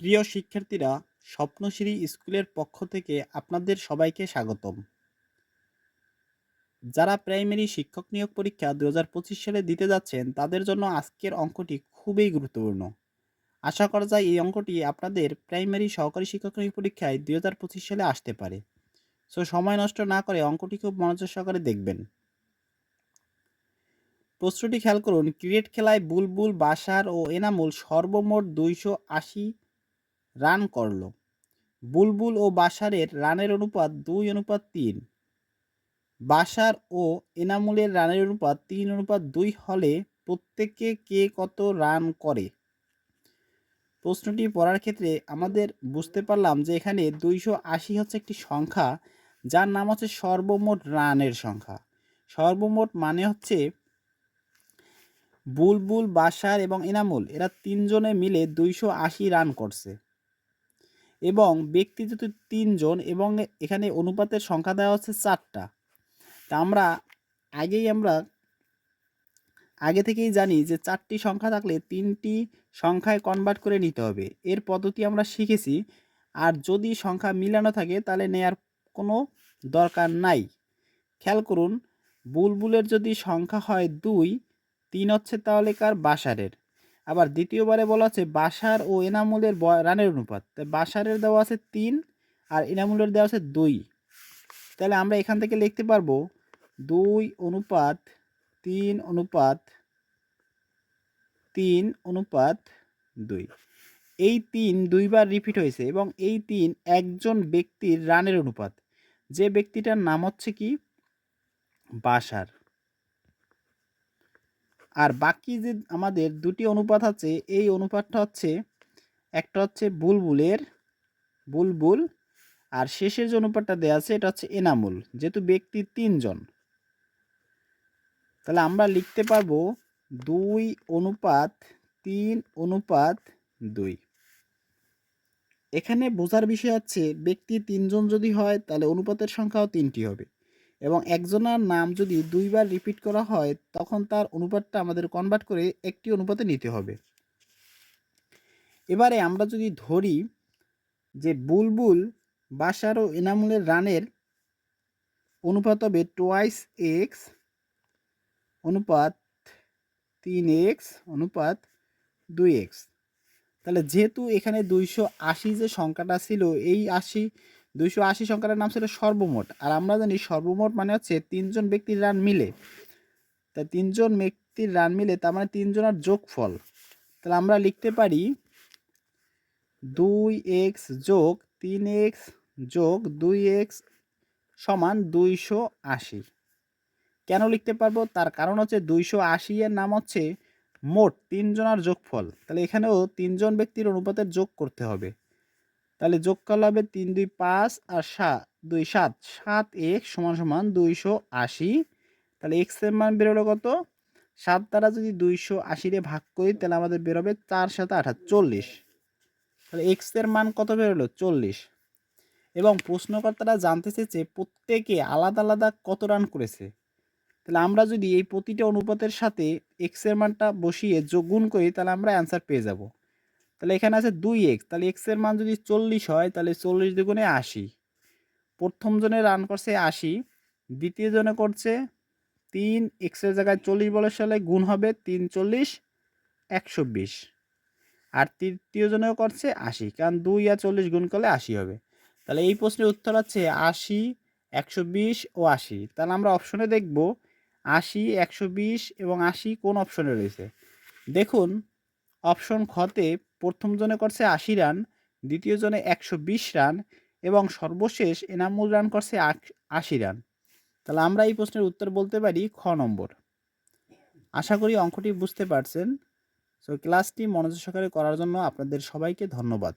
প্রিয় শিক্ষার্থীরা, স্বপ্নশ্রী স্কুলের পক্ষ থেকে আপনাদের সবাইকে স্বাগতম। যারা প্রাইমারি শিক্ষক নিয়োগ পরীক্ষা দু হাজার পঁচিশ সালে দিতে যাচ্ছেন, তাদের জন্য আজকের অঙ্কটি খুবই গুরুত্বপূর্ণ। আশা করা যায় এই অঙ্কটি আপনাদের প্রাইমারি সহকারী শিক্ষক নিয়োগ পরীক্ষায় দু হাজার পঁচিশ সালে আসতে পারে। সো, সময় নষ্ট না করে অঙ্কটি খুব মনোযোগ সহকারে দেখবেন। প্রশ্নটি খেয়াল করুন, ক্রিকেট খেলায় বুলবুল বাসার ও এনামুল সর্বমোট দুইশো আশি রান করল। বুলবুল ও বাসারের রানের অনুপাত দুই, অনুপাত তিন। বাসার ও এনামুলের রানের অনুপাত তিন, অনুপাত দুই হলে প্রত্যেকে কে কত রান করে? প্রশ্নটি পড়ার ক্ষেত্রে আমাদের বুঝতে পারলাম যে এখানে দুইশো আশি হচ্ছে একটি সংখ্যা, যার নাম হচ্ছে সর্বমোট রানের সংখ্যা। সর্বমোট মানে হচ্ছে বুলবুল বাসার এবং এনামুল, এরা তিনজনে মিলে দুইশো আশি রান করছে। এবং ব্যক্তি তিনজন এবং এখানে অনুপাতের সংখ্যা দেওয়া হচ্ছে চারটা। তা আমরা আগেই আমরা আগে থেকেই জানি যে চারটি সংখ্যা থাকলে তিনটি সংখ্যায় কনভার্ট করে নিতে হবে। এর পদ্ধতি আমরা শিখেছি। আর যদি সংখ্যা মিলানো থাকে তাহলে নেয়ার কোনো দরকার নাই। খেয়াল করুন, বুলবুলের যদি সংখ্যা হয় দুই, তিন হচ্ছে তাহলে কার বাসারের? আবার দ্বিতীয়বারে বলা হচ্ছে বাসার ও এনামুলের রানের অনুপাত। তাই বাসারের দেওয়া আছে তিন আর এনামুলের দেওয়া আছে দুই। তাহলে আমরা এখান থেকে লিখতে পারব দুই অনুপাত তিন অনুপাত তিন অনুপাত দুই। এই তিন দুইবার রিপিট হয়েছে এবং এই তিন একজন ব্যক্তির রানের অনুপাত। যে ব্যক্তিটার নাম হচ্ছে কি? বাসার। আর বাকি যে আমাদের দুটি অনুপাত আছে, এই অনুপাতটা হচ্ছে, একটা হচ্ছে বুলবুলের, বুলবুল, আর শেষের যে অনুপাতটা দেওয়া আছে, এটা হচ্ছে এনামুল, যেহেতু ব্যক্তি তিনজন। তাহলে আমরা লিখতে পারব দুই অনুপাত তিন অনুপাত দুই। এখানে বোঝার বিষয় হচ্ছে, ব্যক্তি তিনজন যদি হয়, তাহলে অনুপাতের সংখ্যাও তিনটি হবে। এবং একজনের নাম যদি দুইবার রিপিট করা হয়, তখন তার অনুপাতটা আমাদের কনভার্ট করে একটি অনুপাতে নিতে হবে। এবারে আমরা যদি ধরি যে বুলবুল বাসার ও এনামুলের রানের অনুপাত হবে টোয়াইস এক্স অনুপাত তিন এক্স অনুপাত দুই এক্স তাহলে যেহেতু এখানে দুইশো আশি যে সংখ্যাটা ছিল, এই আশি দুইশো আশি সংখ্যাটার নাম ছিল সর্বমোট। আর আমরা জানি সর্বমোট মানে হচ্ছে তিনজন ব্যক্তির রান মিলে। তা তিনজন ব্যক্তির রান মিলে তার মানে তিনজনের যোগফল। তাহলে আমরা লিখতে পারি দুই এক্স যোগ তিন এক্স যোগ দুই এক্স সমান দুইশো আশি। কেন লিখতে পারব? তার কারণ হচ্ছে দুইশো আশি এর নাম হচ্ছে মোট তিনজনের যোগফল। তাহলে এখানেও তিনজন ব্যক্তির অনুপাতের যোগ করতে হবে। তাহলে যোগ করলে হবে তিন, দুই, পাঁচ আর সাত, দুই, সাত। সাত এক সমান সমান দুইশো আশি। তাহলে এক্সের মান বেরোলো কত? সাত দ্বারা যদি দুইশো আশিরে ভাগ করি, তাহলে আমাদের বেরোবে চার সাথে আঠাশ চল্লিশ। তাহলে এক্সের মান কত বেরোলো চল্লিশ। এবং প্রশ্নকর্তারা জানতে চেয়েছে প্রত্যেকে আলাদা আলাদা কত রান করেছে। তাহলে আমরা যদি এই প্রতিটা অনুপাতের সাথে এক্সের মানটা বসিয়ে যোগ গুণ করি, তাহলে আমরা অ্যান্সার পেয়ে যাব। তাহলে এখানে আছে দুই এক্স তাহলে এক্সের মান যদি চল্লিশ হয়, তাহলে চল্লিশ দুগুণে আশি। প্রথম জনে রান করছে আশি, দ্বিতীয় জনে করছে তিন এক্সের জায়গায় চল্লিশ বলের সালে গুণ হবে তিন চল্লিশ, একশো বিশ। আর তৃতীয় জনেও করছে আশি, কারণ দুই আর চল্লিশ গুণ করলে আশি হবে। তাহলে এই প্রশ্নের উত্তর আছে আশি, একশো বিশ ও আশি। তাহলে আমরা অপশনে দেখব আশি, একশো বিশ এবং আশি কোন অপশনে রয়েছে। দেখুন অপশন খতে প্রথম জনে করছে আশি রান, দ্বিতীয় জনে একশো বিশ রান এবং সর্বশেষ এনামুল রান করছে আশি রান। তাহলে আমরা এই প্রশ্নের উত্তর বলতে পারি খ নম্বর। আশা করি অঙ্কটি বুঝতে পারছেন। সো ক্লাসটি মনোযোগ সহকারে করার জন্য আপনাদের সবাইকে ধন্যবাদ।